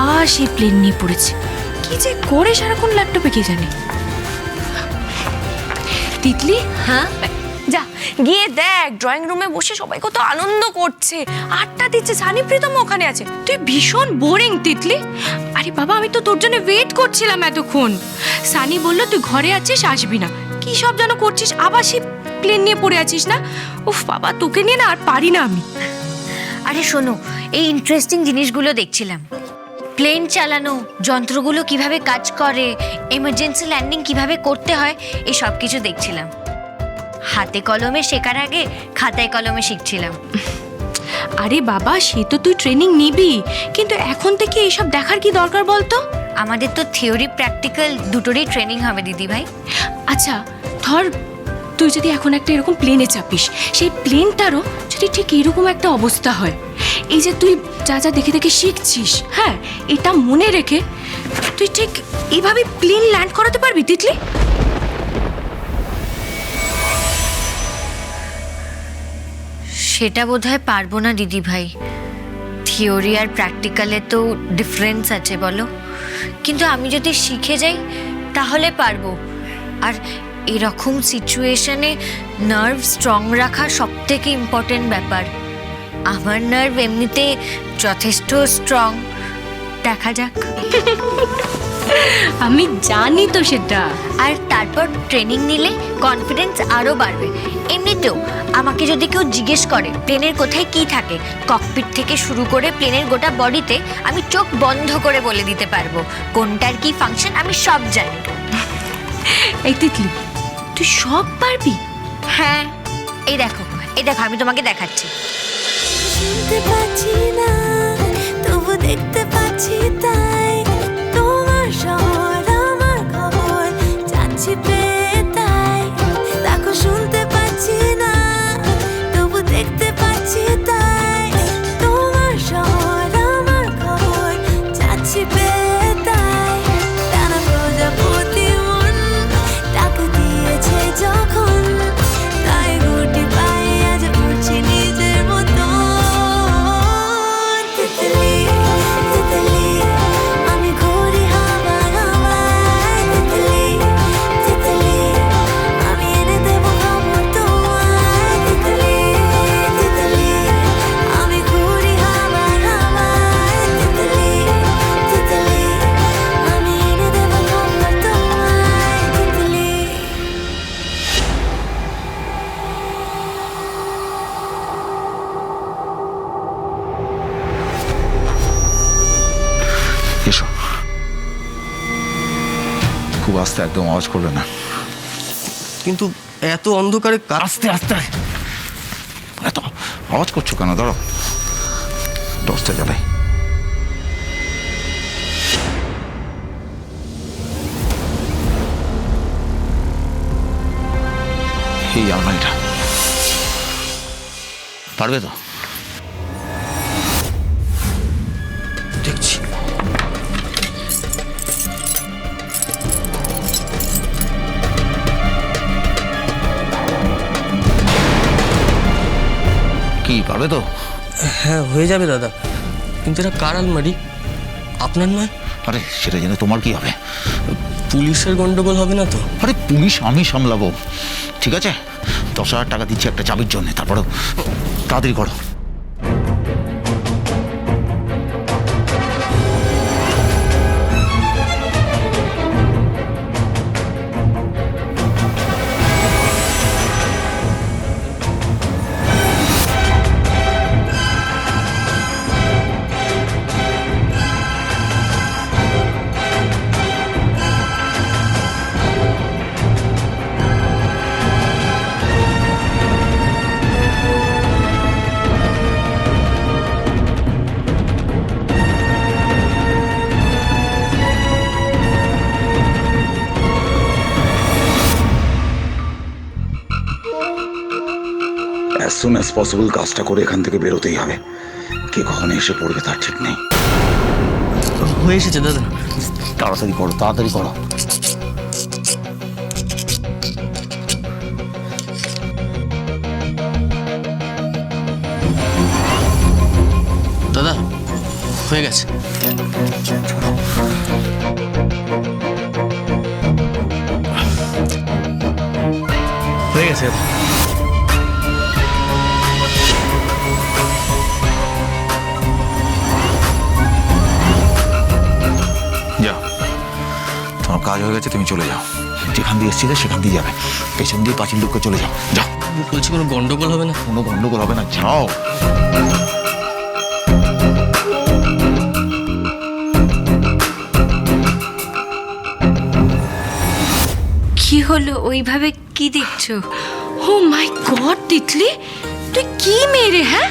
আবার সেই প্লেন নিয়ে পড়েছে। কি যে করে সারাক্ষণ ল্যাপটপে কে জানে? তিতলি? হ্যাঁ? যা গিয়ে দেখ ড্রয়িং রুমে বসে সবাই কত আনন্দ করছে। আড্ডা দিচ্ছে সানি প্রীতম ওখানে আছে। তুই ভীষণ বোরিং তিতলি। আরে বাবা আমি তো তোর জন্য ওয়েট করছিলাম এতক্ষণ। সানি বলল তুই ঘরে আছিস আসবি না। কি সব যেন করছিস? আবার সেই প্লেন নিয়ে পড়ে আছিস না? উফ বাবা তোকে নিয়ে না আর পারি না আমি। আরে শোনো এই ইন্টারেস্টিং জিনিসগুলো দেখছিলাম। প্লেন চালানো যন্ত্রগুলো কীভাবে কাজ করে এমার্জেন্সি ল্যান্ডিং কীভাবে করতে হয় এই সব কিছু দেখছিলাম। হাতে কলমে শেখার আগে খাতায় কলমে শিখছিলাম। আরে বাবা সে তো তুই ট্রেনিং নিবি। কিন্তু এখন থেকে এইসব দেখার কি দরকার বলতো? আমাদের তো থিওরি প্র্যাকটিক্যাল দুটোরই ট্রেনিং হবে দিদি ভাই। আচ্ছা ধর তুই যদি এখন একটা এরকম প্লেনে চাপিস সেই প্লেনটারও যদি ঠিক এরকম একটা অবস্থা হয় এই যে তুই যা যা দেখে দেখে শিখছিস হ্যাঁ এটা মনে রেখে তুই ঠিক এইভাবে প্লেন ল্যান্ড করাতে পারবি, তিতলি? সেটা বোধহয় পারব না, দিদি ভাই। থিওরি আর প্র্যাকটিক্যালে তো ডিফারেন্স আছে, বলো। কিন্তু আমি যদি শিখে যাই, তাহলে পারব। আর এরকম সিচুয়েশনে নার্ভ স্ট্রং রাখা সব থেকে ইম্পর্টেন্ট ব্যাপার। আমার নার্ভ এমনিতে যথেষ্ট স্ট্রং দেখা যাক। আমি জানি তো সেটা। আর তারপর ট্রেনিং নিলে কনফিডেন্স আরও বাড়বে। এমনিতেও আমাকে যদি কেউ জিজ্ঞেস করে প্লেনের কোথায় কি থাকে? ককপিট থেকে শুরু করে প্লেনের গোটা বডিতে আমি চোখ বন্ধ করে বলে দিতে পারব। কোনটার কি ফাংশন আমি সব জানি। এই তিতলি তুই সব পারবি? হ্যাঁ। এই দেখো এই দেখো আমি তোমাকে দেখাচ্ছি। শুনতে পাচ্ছি না তবু দেখতে পাচ্ছি তাই। একদম আওয়াজ করবে না। কিন্তু এত অন্ধকারে আস্তে আস্তে। এত আওয়াজ করছ কেন? ধরো দশটা জ্বালাই। এই আলমারিটা। পারবে তো? পারবে তো? হ্যাঁ হয়ে যাবে দাদা। কিন্তু এটা কার আলমারি? আপনার নয়? আরে সেটা জেনে তোমার কি হবে? পুলিশের গন্ডগোল হবে না তো? আরে পুলিশ আমি সামলাবো। ঠিক আছে? দশ হাজার টাকা দিচ্ছি একটা চাবির জন্য তারপরেও তাড়াতাড়ি করো। অ্যাজ সুন অ্যাজ পসিবল কাজটা করে এখান থেকে বেরোতেই হবে। কে কখন এসে পড়বে তার ঠিক নেই। হয়ে এসেছে দাদা। তাড়াতাড়ি করো তাড়াতাড়ি করো। দাদা হয়ে গেছে। হয়ে গেছে। কাজ হয়ে গেছে তুমি চলে যাও। যেখান দিয়ে এসেছিলে সেখান দিয়ে যাবে। পেছন দিয়ে পাঁচিল ঢুকে চলে যাও। যাও। বলছি কোনো গন্ডগোল হবে না? কোনো গন্ডগোল হবে না। যাও। কি হলো? ওইভাবে কি দেখছ? Oh my God Titli! তুই কি মেরে হ্যাঁ?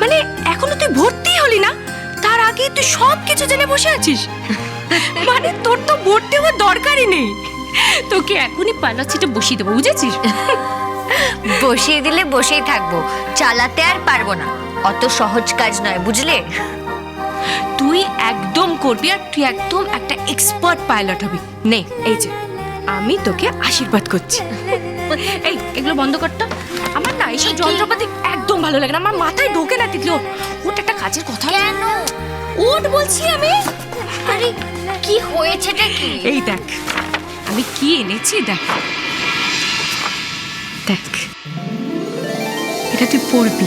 মানে এখনও তুই ভর্তি হলি না? তার আগে তুই সব কিছু জেনে বসে আছিস? মানে তোর তো ভর্তি হওয়ার দরকারই নেই। তোকে এখনই পালাচ্ছিটা বসিয়ে দেবো বুঝেছিস? বসিয়ে দিলে বসেই থাকব। চালাতে আর পারব না। অত সহজ কাজ নয় বুঝলে? তুই একদম করবি আর তুই একদম একটা এক্সপার্ট পাইলট হবি। নে এই যে আমি তোকে আশীর্বাদ করছি। এই এগুলো বন্ধ করতো আমার না এইসব যন্ত্রপাতি একদম ভালো লাগে না। আমার মাথায় ঢোকে না তিতলি ওঠ। একটা কাজের কথা কেন? ওট বলছি আমি। আরে কি হয়েছেটা কি? এই দেখ আমি কি এনেছি দেখ। দেখ এটা তুই পড়বি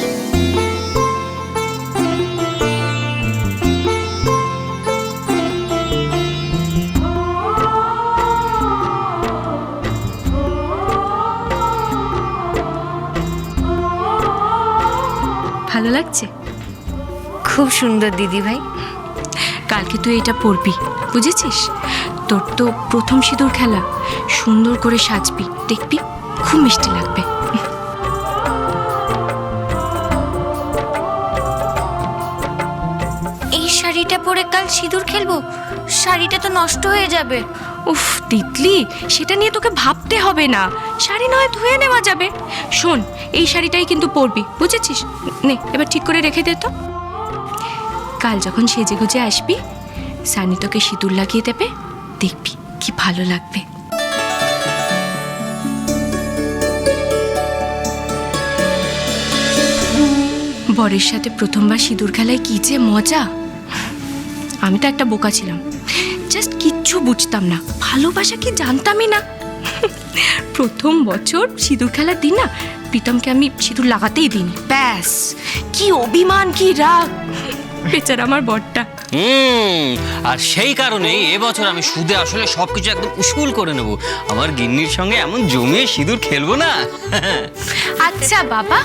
ভালো লাগছে? খুব সুন্দর দিদি ভাই। কালকে তুই এটা পরবি বুঝেছিস? তোর তো প্রথম সিঁদুর খেলা সুন্দর করে সাজবি দেখবি খুব মিষ্টি লাগবে। এই শাড়িটা পরে কাল সিঁদুর খেলব শাড়িটা তো নষ্ট হয়ে যাবে। উফ তিতলি সেটা নিয়ে তোকে ভাবতে হবে না। শাড়ি নয় ধুয়ে নেওয়া যাবে। শোন এই শাড়িটাই কিন্তু পরবি বুঝেছিস? নে এবার ঠিক করে রেখে দে তো। কাল যখন সেজে গুজে আসবি, সানি তোকে সিঁদুর লাগিয়ে দেবে, দেখবি কি ভালো লাগবে। বরের সাথে প্রথমবার সিঁদুর খেলায় কি যে মজা। আমি তো একটা বোকা ছিলাম। জাস্ট কিচ্ছু বুঝতাম না, ভালোবাসা কি জানতামই না। প্রথম বছর সিঁদুর খেলার দিন না, প্রীতমকে আমি সিঁদুর লাগাতেই দিন ব্যাস, কি অভিমান, কি রাগ। বেচারা আমার বরটা। হুম আর সেই কারণেই এবছর আমি সুদে আসলে সবকিছু একদম উসুল করে নেব। আমার গিন্নির সঙ্গে এমন জমিয়ে সিঁদুর খেলব না। আচ্ছা বাবা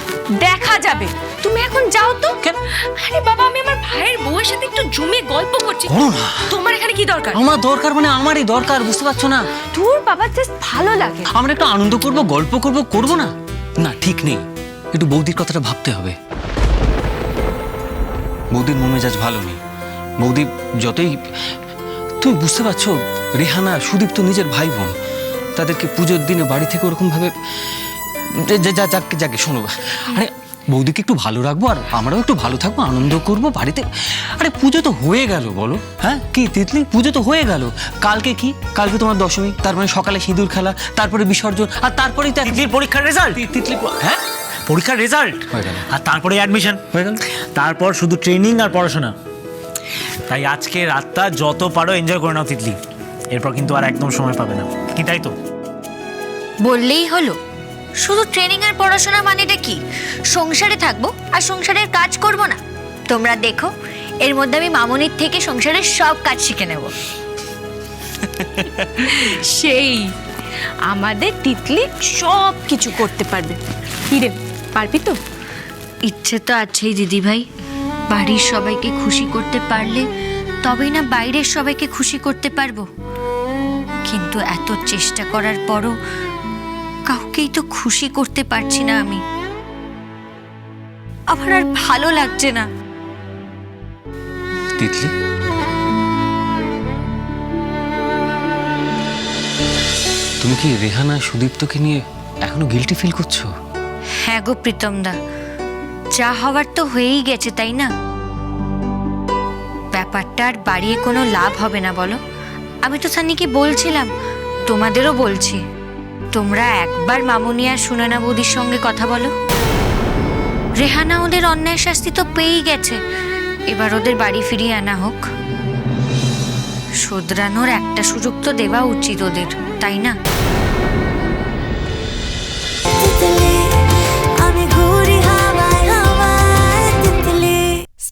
দেখা যাবে। তুমি এখন যাও তো। আরে বাবা আমি আমার ভাইয়ের বউয়ের সাথে একটু জমিয়ে গল্প করছি। করো না। তোমার এখানে কি দরকার? আমার দরকার মানে আমারই দরকার বুঝতে পারছ না? তোর বাবা জাস্ট ভালো লাগে। আমরা একটু আনন্দ করব গল্প করব করব না? না ঠিক নেই। একটু বৌদির কথাটা ভাবতে হবে। বৌদির মন মেজাজ ভালো নেই। বৌদি যতই তুমি বুঝতে পারছ রেহানা সুদীপ তো নিজের ভাই বোন তাদেরকে পুজোর দিনে বাড়ি থেকে ওরকম ভাবে যা- যা- যা- যাকে যাকে শোনো। আরে বৌদিকে একটু ভালো রাখব আর আমরাও একটু ভালো থাকব আনন্দ করব বাড়িতে। আরে পুজো তো হয়ে গেল বলো। হ্যাঁ? কি তিতলি? পুজো তো হয়ে গেল। কালকে কি? কালকে তোমার দশমী তার মানে সকালে সিঁদুর খেলা তারপরে বিসর্জন আর তারপরেই তো তিতলির পরীক্ষার রেজাল্ট তিতলি হ্যাঁ? পরীক্ষার রেজাল্ট হয়ে। আর তারপরে অ্যাডমিশন হয়ে গেল। তারপর শুধু ট্রেনিং আর পড়াশোনা। তাই আজকে রাতটা যত পারো এনজয় করে নাও তিতলি। এরপর কিন্তু আর একদম সময় পাবে না। কি তাই তো? বললেই হলো। শুধু ট্রেনিং আর পড়াশোনা মানেটা কি? সংসারে থাকব আর সংসারের কাজ করব না। তোমরা দেখো এর মধ্যে আমি মামনির থেকে সংসারের সব কাজ শিখে নেব। সেই আমাদের তিতলি সব কিছু করতে পারবে। কি রে পারবি তো? ইচ্ছে তো আছেই দিদি ভাই বাড়ির সবাইকে খুশি করতে পারলে তবেই না বাইরের সবাইকে খুশি করতে পারব। কিন্তু এত চেষ্টা করার পরও কাউকেই তো খুশি করতে পারছি না আমি। আমার আর ভালো লাগছে না। তুমি কি রেহানা সুদীপ্তকে নিয়ে এখনও গিলটি ফিল করছ? হ্যাঁ গো প্রীতমদা যা হওয়ার তো হয়েই গেছে, তাই না? ব্যাপারটা আর বাড়িয়ে কোনো লাভ হবে না, বলো। আমি তো সান্নিকে বলছিলাম, তোমাদেরও বলছি। তোমরা একবার মামুনি আর সুনানা বৌদির সঙ্গে কথা বলো। রেহানা ওদের অন্যায় শাস্তি তো পেয়েই গেছে। এবার ওদের বাড়ি ফিরিয়ে আনা হোক। শোধরানোর একটা সুযোগ তো দেওয়া উচিত ওদের, তাই না?